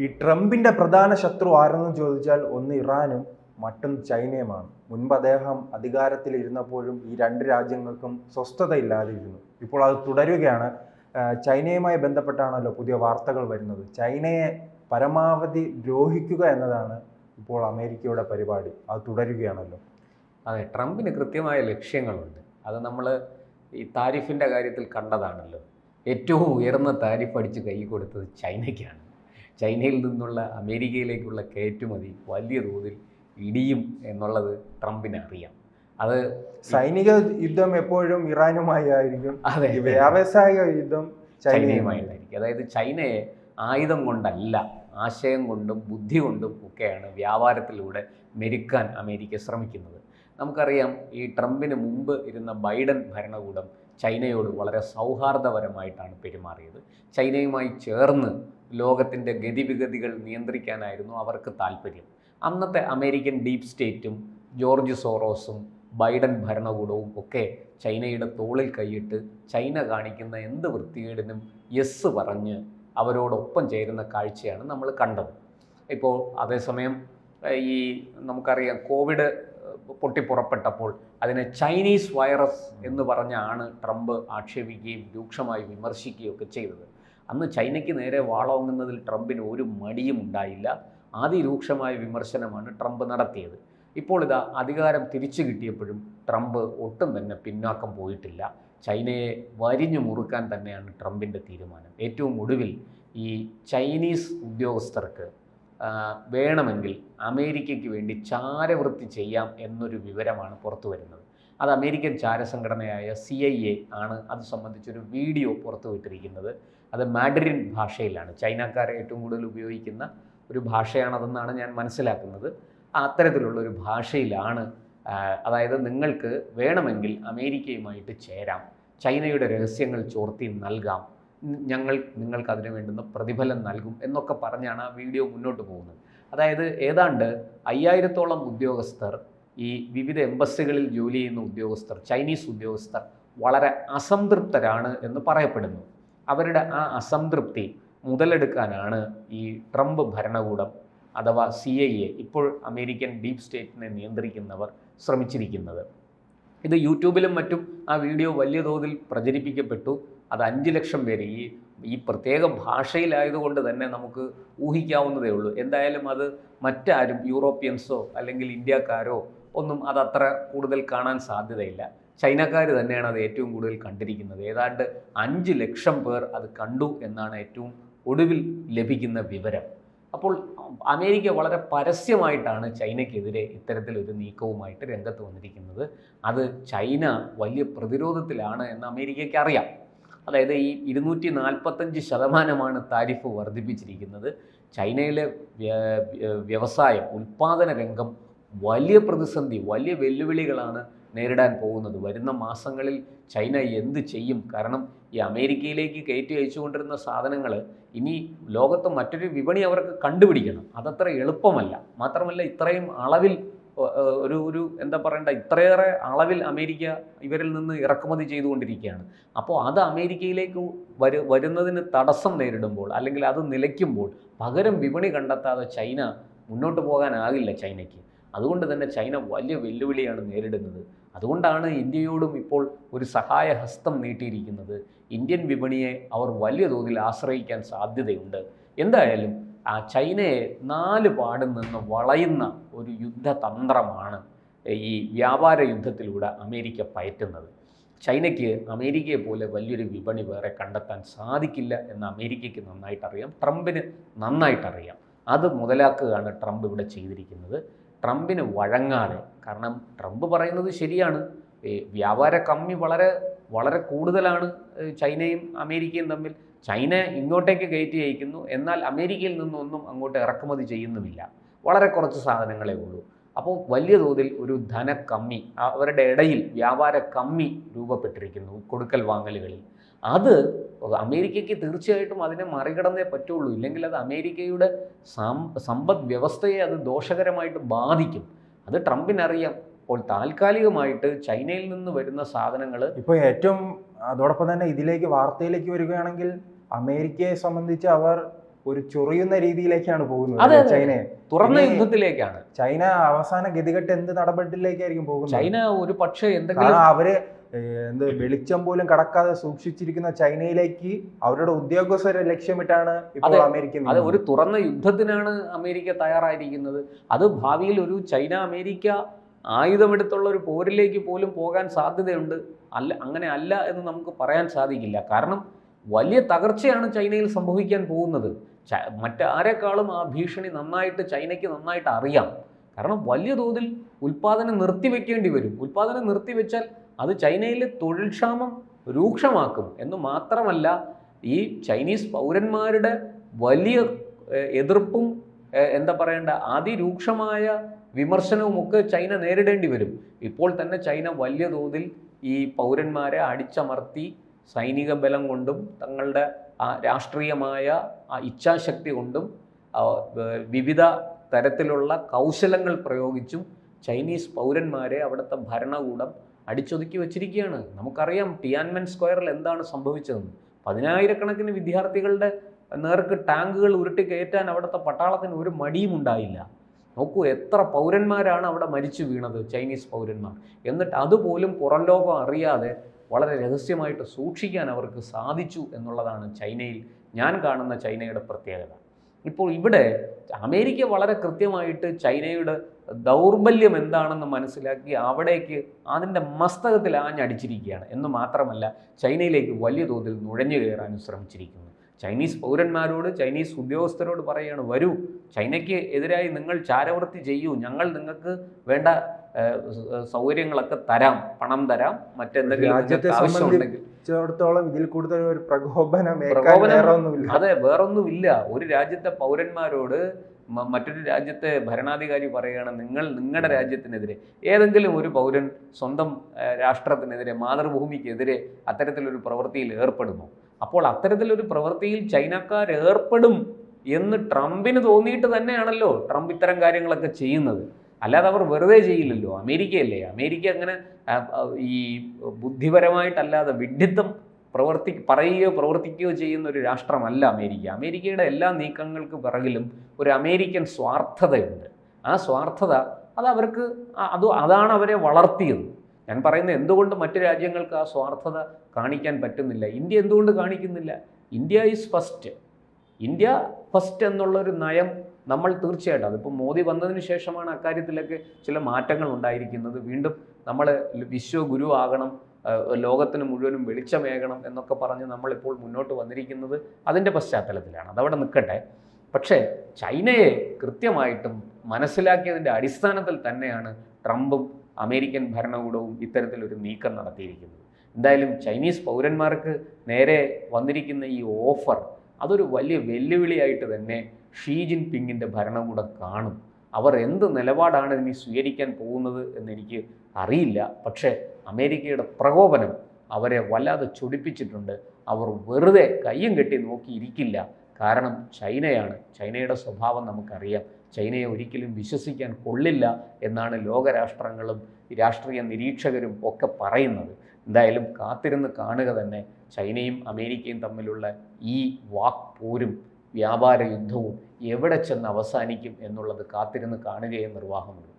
ഈ ട്രംപിന്റെ പ്രധാന ശത്രു ആരെന്ന് ചോദിച്ചാൽ ഒന്ന് ഇറാനും മറ്റൊന്ന് ചൈനയുമാണ്. മുൻപ് അദ്ദേഹം അധികാരത്തിൽ ഇരുന്നപ്പോഴും ഈ രണ്ട് രാജ്യങ്ങൾക്കും സ്വസ്ഥതയില്ലാതിരുന്നു. ഇപ്പോൾ അത് തുടരുകയാണ്. ചൈനയുമായി ബന്ധപ്പെട്ടാണല്ലോ പുതിയ വാർത്തകൾ വരുന്നത്. ചൈനയെ പരമാവധി ദ്രോഹിക്കുക എന്നതാണ് ഇപ്പോൾ അമേരിക്കയുടെ പരിപാടി. അത് തുടരുകയാണല്ലോ. അതെ ട്രംപിന് കൃത്യമായ ലക്ഷ്യങ്ങളുണ്ട്. അത് നമ്മൾ ഈ താരിഫിന്റെ കാര്യത്തിൽ കണ്ടതാണല്ലോ. ഏറ്റവും ഉയർന്ന താരിഫ് അടിച്ച് കൈ കൊടുത്തത് ചൈനയ്ക്കാണ്. ചൈനയിൽ നിന്നുള്ള അമേരിക്കയിലേക്കുള്ള കയറ്റുമതി വലിയ തോതിൽ ഇടിയും എന്നുള്ളത് ട്രംപിന് അറിയാം. അത് സൈനിക യുദ്ധം എപ്പോഴും ഇറാനുമായി ആയിരിക്കും. അതെ. വ്യാവസായിക യുദ്ധം ചൈനയുമായി. ചൈനയുമായിട്ടായിരിക്കും. അതായത് ചൈനയെ ആയുധം കൊണ്ടല്ല ആശയം കൊണ്ടും ബുദ്ധി കൊണ്ടും ഒക്കെയാണ് വ്യാപാരത്തിലൂടെ മെരുക്കാൻ അമേരിക്ക ശ്രമിക്കുന്നത്. നമുക്കറിയാം ഈ ട്രംപിന് മുമ്പ് ഇരുന്ന ബൈഡൻ ഭരണകൂടം ചൈനയോട് വളരെ സൗഹാർദ്ദപരമായിട്ടാണ് പെരുമാറിയത്. ചൈനയുമായി ചേർന്ന് ലോകത്തിന്റെ ഗതിവിഗതികൾ നിയന്ത്രിക്കാനായിരുന്നു അവർക്ക് താല്പര്യം. അന്നത്തെ അമേരിക്കൻ ഡീപ് സ്റ്റേറ്റും ജോർജ് സോറോസും ബൈഡൻ ഭരണകൂടവും ഒക്കെ ചൈനയുടെ തോളിൽ കൈയിട്ട് ചൈന കാണിക്കുന്ന എന്ത് വൃത്തികേടിനും യെസ് പറഞ്ഞ് അവരോടൊപ്പം ചേരുന്ന കാഴ്ചയാണ് നമ്മൾ കണ്ടത്. ഇപ്പോൾ അതേസമയം ഈ നമുക്കറിയാം കോവിഡ് പൊട്ടിപ്പുറപ്പെട്ടപ്പോൾ അതിനെ ചൈനീസ് വൈറസ് എന്ന് പറഞ്ഞാണ് ട്രംപ് ആക്ഷേപിക്കുകയും രൂക്ഷമായി വിമർശിക്കുകയും ഒക്കെ ചെയ്തത്. അന്ന് ചൈനയ്ക്ക് നേരെ വാളോങ്ങുന്നതിൽ ട്രംപിന് ഒരു മടിയും ഉണ്ടായില്ല. അതിരൂക്ഷമായ വിമർശനമാണ് ട്രംപ് നടത്തിയത്. ഇപ്പോൾ ഇതാ അധികാരം തിരിച്ചു കിട്ടിയപ്പോഴും ട്രംപ് ഒട്ടും തന്നെ പിന്നാക്കം പോയിട്ടില്ല. ചൈനയെ വരിഞ്ഞു മുറുക്കാൻ തന്നെയാണ് ട്രംപിന്റെ തീരുമാനം. ഏറ്റവും ഒടുവിൽ ഈ ചൈനീസ് ഉദ്യോഗസ്ഥർക്ക് വേണമെങ്കിൽ അമേരിക്കയ്ക്ക് വേണ്ടി ചാരവൃത്തി ചെയ്യാം എന്നൊരു വിവരമാണ് പുറത്തു വരുന്നത്. അത് അമേരിക്കൻ ചാരസംഘടനയായ സി ഐ എ ആണ്. അത് സംബന്ധിച്ചൊരു വീഡിയോ പുറത്തുവിട്ടിരിക്കുന്നത് അത് മാഡറിൻ ഭാഷയിലാണ്. ചൈനക്കാരെ ഏറ്റവും കൂടുതൽ ഉപയോഗിക്കുന്ന ഒരു ഭാഷയാണതെന്നാണ് ഞാൻ മനസ്സിലാക്കുന്നത്. അത്തരത്തിലുള്ള ഒരു ഭാഷയിലാണ് അതായത് നിങ്ങൾക്ക് വേണമെങ്കിൽ അമേരിക്കയുമായിട്ട് ചേരാം. ചൈനയുടെ രഹസ്യങ്ങൾ ചോർത്തി നൽകാം. ഞങ്ങൾ നിങ്ങൾക്ക് അതിന് വേണ്ടുന്ന പ്രതിഫലം നൽകും എന്നൊക്കെ പറഞ്ഞാണ് ആ വീഡിയോ മുന്നോട്ട് പോകുന്നത്. അതായത് ഏതാണ്ട് അയ്യായിരത്തോളം ഉദ്യോഗസ്ഥർ ഈ വിവിധ എംബസികളിൽ ജോലി ചെയ്യുന്ന ഉദ്യോഗസ്ഥർ ചൈനീസ് ഉദ്യോഗസ്ഥർ വളരെ അസംതൃപ്തരാണ് എന്ന് പറയപ്പെടുന്നു. അവരുടെ ആ അസംതൃപ്തി മുതലെടുക്കാനാണ് ഈ ട്രംപ് ഭരണകൂടം അഥവാ സി ഐ എ ഇപ്പോൾ അമേരിക്കൻ ഡീപ് സ്റ്റേറ്റിനെ നിയന്ത്രിക്കുന്നവർ ശ്രമിച്ചിരിക്കുന്നത്. ഇത് യൂട്യൂബിലും മറ്റും ആ വീഡിയോ വലിയ തോതിൽ പ്രചരിപ്പിക്കപ്പെട്ടു. അത് അഞ്ച് ലക്ഷം പേര് ഈ ഈ പ്രത്യേക ഭാഷയിലായതുകൊണ്ട് തന്നെ നമുക്ക് ഊഹിക്കാവുന്നതേ ഉള്ളൂ. എന്തായാലും അത് മറ്റാരും യൂറോപ്യൻസോ അല്ലെങ്കിൽ ഇന്ത്യക്കാരോ ഒന്നും അതത്ര കൂടുതൽ കാണാൻ സാധ്യതയില്ല. ചൈനക്കാർ തന്നെയാണ് അത് ഏറ്റവും കൂടുതൽ കണ്ടിരിക്കുന്നത്. ഏതാണ്ട് അഞ്ച് ലക്ഷം പേർ അത് കണ്ടു എന്നാണ് ഏറ്റവും ഒടുവിൽ ലഭിക്കുന്ന വിവരം. അപ്പോൾ അമേരിക്ക വളരെ പരസ്യമായിട്ടാണ് ചൈനയ്ക്കെതിരെ ഇത്തരത്തിലൊരു നീക്കവുമായിട്ട് രംഗത്ത് വന്നിരിക്കുന്നത്. അത് ചൈന വലിയ പ്രതിരോധത്തിലാണ് എന്ന് അമേരിക്കയ്ക്ക് അറിയാം. അതായത് ഈ ഇരുന്നൂറ്റി നാൽപ്പത്തഞ്ച് ശതമാനമാണ് താരിഫ് വർദ്ധിപ്പിച്ചിരിക്കുന്നത്. ചൈനയിലെ വ്യ- വ്യ- വ്യവസായം ഉൽപ്പാദന രംഗം വലിയ പ്രതിസന്ധി വലിയ വെല്ലുവിളികളാണ് നേരിടാൻ പോകുന്നത്. വരുന്ന മാസങ്ങളിൽ ചൈന എന്ത് ചെയ്യും? കാരണം ഈ അമേരിക്കയിലേക്ക് കയറ്റി അയച്ചുകൊണ്ടിരുന്ന സാധനങ്ങൾ ഇനി ലോകത്ത് മറ്റൊരു വിപണി അവർക്ക് കണ്ടുപിടിക്കണം. അതത്ര എളുപ്പമല്ല. മാത്രമല്ല ഇത്രയും അളവിൽ ഒരു ഒരു എന്താ പറയണ്ട ഇത്രയേറെ അളവിൽ അമേരിക്ക ഇവരിൽ നിന്ന് ഇറക്കുമതി ചെയ്തുകൊണ്ടിരിക്കുകയാണ്. അപ്പോൾ അത് അമേരിക്കയിലേക്ക് വരു വരുന്നതിന് തടസ്സം നേരിടുമ്പോൾ അല്ലെങ്കിൽ അത് നിലയ്ക്കുമ്പോൾ പകരം വിപണി കണ്ടെത്താതെ ചൈന മുന്നോട്ട് പോകാനാകില്ല ചൈനയ്ക്ക്. അതുകൊണ്ട് തന്നെ ചൈന വലിയ വെല്ലുവിളിയാണ് നേരിടുന്നത്. അതുകൊണ്ടാണ് ഇന്ത്യയോടും ഇപ്പോൾ ഒരു സഹായഹസ്തം നീട്ടിയിരിക്കുന്നത്. ഇന്ത്യൻ വിപണിയെ അവർ വലിയ തോതിൽ ആശ്രയിക്കാൻ സാധ്യതയുണ്ട്. എന്തായാലും ആ ചൈനയെ നാല് പാട് നിന്ന് വളയുന്ന ഒരു യുദ്ധതന്ത്രമാണ് ഈ വ്യാപാര യുദ്ധത്തിലൂടെ അമേരിക്ക പയറ്റുന്നത്. ചൈനയ്ക്ക് അമേരിക്കയെ പോലെ വലിയൊരു വിപണി വേറെ കണ്ടെത്താൻ സാധിക്കില്ല എന്ന് അമേരിക്കയ്ക്ക് നന്നായിട്ടറിയാം ട്രംപിന് നന്നായിട്ടറിയാം. അത് മുതലാക്കുകയാണ് ട്രംപ് ഇവിടെ ചെയ്തിരിക്കുന്നത്. ട്രംപിന് വഴങ്ങാതെ കാരണം ട്രംപ് പറയുന്നത് ശരിയാണ് വ്യാപാര കമ്മി വളരെ വളരെ കൂടുതലാണ് ചൈനയും അമേരിക്കയും തമ്മിൽ. ചൈന ഇങ്ങോട്ടേക്ക് കയറ്റി അയക്കുന്നു. എന്നാൽ അമേരിക്കയിൽ നിന്നൊന്നും അങ്ങോട്ട് ഇറക്കുമതി ചെയ്യുന്നുമില്ല. വളരെ കുറച്ച് സാധനങ്ങളേ ഉള്ളൂ. അപ്പോൾ വലിയ തോതിൽ ഒരു ധനക്കമ്മി അവരുടെ ഇടയിൽ വ്യാപാര കമ്മി രൂപപ്പെട്ടിരിക്കുന്നു കൊടുക്കൽ വാങ്ങലുകളിൽ. അത് അമേരിക്കയ്ക്ക് തീർച്ചയായിട്ടും അതിനെ മറികടന്നേ പറ്റുള്ളൂ. ഇല്ലെങ്കിൽ അത് അമേരിക്കയുടെ സമ്പദ് വ്യവസ്ഥയെ അത് ദോഷകരമായിട്ട് ബാധിക്കും. അത് ട്രംപിനറിയാം. അപ്പോൾ താൽക്കാലികമായിട്ട് ചൈനയിൽ നിന്ന് വരുന്ന സാധനങ്ങൾ ഇപ്പോൾ ഏറ്റവും അതോടൊപ്പം തന്നെ ഇതിലേക്ക് വാർത്തയിലേക്ക് വരികയാണെങ്കിൽ അമേരിക്കയെ സംബന്ധിച്ച് അവർ ഒരു ചൊറിയുന്ന രീതിയിലേക്കാണ് പോകുന്നത്. ചൈനയെ. തുറന്ന യുദ്ധത്തിലേക്കാണ്. ചൈന അവസാന ഗതികെട്ട് എന്ത് നടപടിയിലേക്കായിരിക്കും പോകുന്നത്? ചൈന ഒരു പക്ഷേ എന്തെങ്കിലും അവർ എന്ത് വെളിച്ചം പോലും കടക്കാതെ സൂക്ഷിച്ചിരിക്കുന്ന ചൈനയിലേക്ക് അവരുടെ ഉദ്യോഗസ്ഥരെ ലക്ഷ്യമിട്ടാണ് ഇപ്പോൾ അമേരിക്ക അത് ഒരു തുറന്ന യുദ്ധത്തിനാണ് അമേരിക്ക തയ്യാറായിരിക്കുന്നത്. അത് ഭാവിയിൽ ഒരു ചൈന അമേരിക്ക ആയുധമെടുത്തുള്ള ഒരു പോരിലേക്ക് പോലും പോകാൻ സാധ്യതയുണ്ട്. അല്ല അങ്ങനെ അല്ല എന്ന് നമുക്ക് പറയാൻ സാധിക്കില്ല. കാരണം വലിയ തകർച്ചയാണ് ചൈനയിൽ സംഭവിക്കാൻ പോകുന്നത്. മറ്റാരെക്കാളും ആ ഭീഷണി നന്നായിട്ട് ചൈനയ്ക്ക് നന്നായിട്ട് അറിയാം. കാരണം വലിയ തോതിൽ ഉൽപ്പാദനം നിർത്തിവെക്കേണ്ടി വരും. ഉൽപ്പാദനം നിർത്തിവെച്ചാൽ അത് ചൈനയിലെ തൊഴിൽക്ഷാമം രൂക്ഷമാക്കും. എന്ന് മാത്രമല്ല ഈ ചൈനീസ് പൗരന്മാരുടെ വലിയ എതിർപ്പും എന്താ പറയേണ്ട അതിരൂക്ഷമായ വിമർശനവും ഒക്കെ ചൈന നേരിടേണ്ടി വരും. ഇപ്പോൾ തന്നെ ചൈന വലിയ തോതിൽ ഈ പൗരന്മാരെ അടിച്ചമർത്തി സൈനിക ബലം കൊണ്ടും തങ്ങളുടെ രാഷ്ട്രീയമായ ഇച്ഛാശക്തി കൊണ്ടും വിവിധ തരത്തിലുള്ള കൗശലങ്ങൾ പ്രയോഗിച്ചും ചൈനീസ് പൗരന്മാരെ അവിടുത്തെ ഭരണകൂടം അടിച്ചൊതുക്കി വച്ചിരിക്കുകയാണ്. നമുക്കറിയാം ടിയാൻമെൻ സ്ക്വയറിൽ എന്താണ് സംഭവിച്ചതെന്ന്. പതിനായിരക്കണക്കിന് വിദ്യാർത്ഥികളുടെ നേർക്ക് ടാങ്കുകൾ ഉരുട്ടി കയറ്റാൻ അവിടുത്തെ പട്ടാളത്തിന് ഒരു മടിയും ഉണ്ടായില്ല നോക്കൂ എത്ര പൗരന്മാരാണ് അവിടെ മരിച്ചു വീണത് ചൈനീസ് പൗരന്മാർ. എന്നിട്ട് അതുപോലും പുറം ലോകം അറിയാതെ വളരെ രഹസ്യമായിട്ട് സൂക്ഷിക്കാൻ അവർക്ക് സാധിച്ചു എന്നുള്ളതാണ് ചൈനയിൽ ഞാൻ കാണുന്ന ചൈനയുടെ പ്രത്യേകത. ഇപ്പോൾ ഇവിടെ അമേരിക്ക വളരെ കൃത്യമായിട്ട് ചൈനയുടെ ദൗർബല്യം എന്താണെന്ന് മനസ്സിലാക്കി അവിടേക്ക് അതിന്റെ മസ്തകത്തിൽ ആഞ്ഞടിച്ചിരിക്കുകയാണ്. എന്ന് മാത്രമല്ല ചൈനയിലേക്ക് വലിയ തോതിൽ നുഴഞ്ഞു കയറാനും ശ്രമിച്ചിരിക്കുന്നു. ചൈനീസ് പൗരന്മാരോട് ചൈനീസ് ഉദ്യോഗസ്ഥരോട് പറയുകയാണ് വരൂ ചൈനയ്ക്ക് എതിരായി നിങ്ങൾ ചാരവൃത്തി ചെയ്യൂ. ഞങ്ങൾ നിങ്ങൾക്ക് വേണ്ട സൗകര്യങ്ങളൊക്കെ തരാം പണം തരാം. മറ്റെന്തെങ്കിലും രാജ്യത്തെ ആവശ്യമുണ്ടെങ്കിൽ. ഇതിൽ കൂടുതൽ ഒരു പ്രകോപനം- അതെ വേറൊന്നുമില്ല. ഒരു രാജ്യത്തെ പൗരന്മാരോട് മറ്റൊരു രാജ്യത്തെ ഭരണാധികാരി പറയുകയാണ് നിങ്ങൾ നിങ്ങളുടെ രാജ്യത്തിനെതിരെ ഏതെങ്കിലും ഒരു പൗരൻ സ്വന്തം രാഷ്ട്രത്തിനെതിരെ മാതൃഭൂമിക്കെതിരെ അത്തരത്തിലൊരു പ്രവൃത്തിയിൽ ഏർപ്പെടുമോ അപ്പോൾ അത്തരത്തിലൊരു പ്രവൃത്തിയിൽ ചൈനക്കാർ ഏർപ്പെടും എന്ന് ട്രംപിന് തോന്നിയിട്ട് തന്നെയാണല്ലോ ട്രംപ് ഇത്തരം കാര്യങ്ങളൊക്കെ ചെയ്യുന്നത്. അല്ലാതെ അവർ വെറുതെ ചെയ്യില്ലല്ലോ. അമേരിക്കയല്ലേ? അമേരിക്ക അങ്ങനെ ഈ ബുദ്ധിപരമായിട്ടല്ലാതെ വിഡ്ഢിത്തം പ്രവർത്തി പറയുകയോ പ്രവർത്തിക്കുകയോ ചെയ്യുന്ന ഒരു രാഷ്ട്രമല്ല അമേരിക്ക. അമേരിക്കയുടെ എല്ലാ നീക്കങ്ങൾക്ക് പിറകിലും ഒരു അമേരിക്കൻ സ്വാർത്ഥതയുണ്ട്. ആ സ്വാർത്ഥത അത് അവർക്ക് അത് അതാണ് അവരെ വളർത്തിയത്. ഞാൻ പറയുന്നത് എന്തുകൊണ്ട് മറ്റു രാജ്യങ്ങൾക്ക് ആ സ്വാർത്ഥത കാണിക്കാൻ പറ്റുന്നില്ല? ഇന്ത്യ എന്തുകൊണ്ട് കാണിക്കുന്നില്ല? India is first India first എന്നുള്ളൊരു നയം നമ്മൾ തീർച്ചയായിട്ടും അതിപ്പോൾ മോദി വന്നതിന് ശേഷമാണ് അക്കാര്യത്തിലൊക്കെ ചില മാറ്റങ്ങൾ ഉണ്ടായിരിക്കുന്നത്. വീണ്ടും നമ്മൾ വിശ്വഗുരു ആകണം ലോകത്തിന് മുഴുവനും വെളിച്ചമേകണം എന്നൊക്കെ പറഞ്ഞ് നമ്മളിപ്പോൾ മുന്നോട്ട് വന്നിരിക്കുന്നത് അതിന്റെ പശ്ചാത്തലത്തിലാണ്. അതവിടെ നിൽക്കട്ടെ. പക്ഷേ ചൈനയെ കൃത്യമായിട്ടും മനസ്സിലാക്കിയതിന്റെ അടിസ്ഥാനത്തിൽ തന്നെയാണ് ട്രംപും അമേരിക്കൻ ഭരണകൂടവും ഇത്തരത്തിലൊരു നീക്കം നടത്തിയിരിക്കുന്നത്. എന്തായാലും ചൈനീസ് പൗരന്മാർക്ക് നേരെ വന്നിരിക്കുന്ന ഈ ഓഫർ അതൊരു വലിയ വെല്ലുവിളിയായിട്ട് തന്നെ ഷീ ജിൻ പിങ്ങിന്റെ ഭരണകൂടം കാണും. അവർ എന്ത് നിലപാടാണ് ഇനി സ്വീകരിക്കാൻ പോകുന്നത് എന്നെനിക്ക് അറിയില്ല. പക്ഷേ അമേരിക്കയുടെ പ്രകോപനം അവരെ വല്ലാതെ ചൊടിപ്പിച്ചിട്ടുണ്ട്. അവർ വെറുതെ കയ്യും കെട്ടി നോക്കിയിരിക്കില്ല. കാരണം ചൈനയാണ്. ചൈനയുടെ സ്വഭാവം നമുക്കറിയാം. ചൈനയെ ഒരിക്കലും വിശ്വസിക്കാൻ കൊള്ളില്ല എന്നാണ് ലോകരാഷ്ട്രങ്ങളും രാഷ്ട്രീയ നിരീക്ഷകരും ഒക്കെ പറയുന്നത്. എന്തായാലും കാത്തിരുന്ന് കാണുക തന്നെ ചൈനയും അമേരിക്കയും തമ്മിലുള്ള ഈ വാക്പോരും വ്യാപാര യുദ്ധവും എവിടെ ചെന്ന് അവസാനിക്കും എന്നുള്ളത് കാത്തിരുന്ന് കാണുകയേ നിർവാഹമുള്ളൂ.